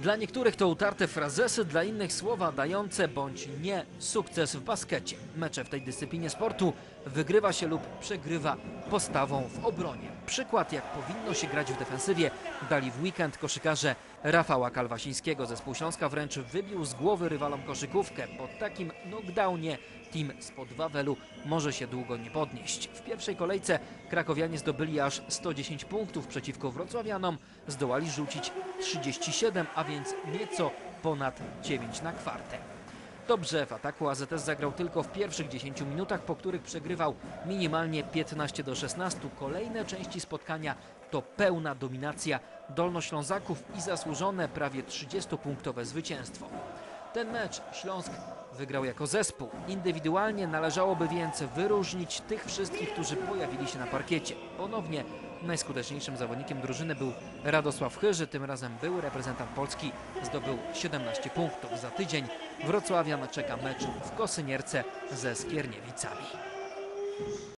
Dla niektórych to utarte frazesy, dla innych słowa dające bądź nie sukces w baskecie. Mecze w tej dyscyplinie sportu wygrywa się lub przegrywa postawą w obronie. Przykład jak powinno się grać w defensywie dali w weekend koszykarze Rafała Kalwasińskiego. Zespół Śląska wręcz wybił z głowy rywalom koszykówkę. Po takim knockdownie team spod Wawelu może się długo nie podnieść. W pierwszej kolejce krakowianie zdobyli aż 110 punktów przeciwko wrocławianom. Zdołali rzucić 37, a więc nieco ponad 9 na kwartę. Dobrze, w ataku AZS zagrał tylko w pierwszych 10 minutach, po których przegrywał minimalnie 15 do 16. Kolejne części spotkania to pełna dominacja Dolnoślązaków i zasłużone prawie 30-punktowe zwycięstwo. Ten mecz Śląsk wygrał jako zespół. Indywidualnie należałoby więc wyróżnić tych wszystkich, którzy pojawili się na parkiecie. Ponownie najskuteczniejszym zawodnikiem drużyny był Radosław Chyży. Tym razem były reprezentant Polski zdobył 17 punktów. Za tydzień Wrocławian czeka mecz w Kosynierce ze Skierniewicami.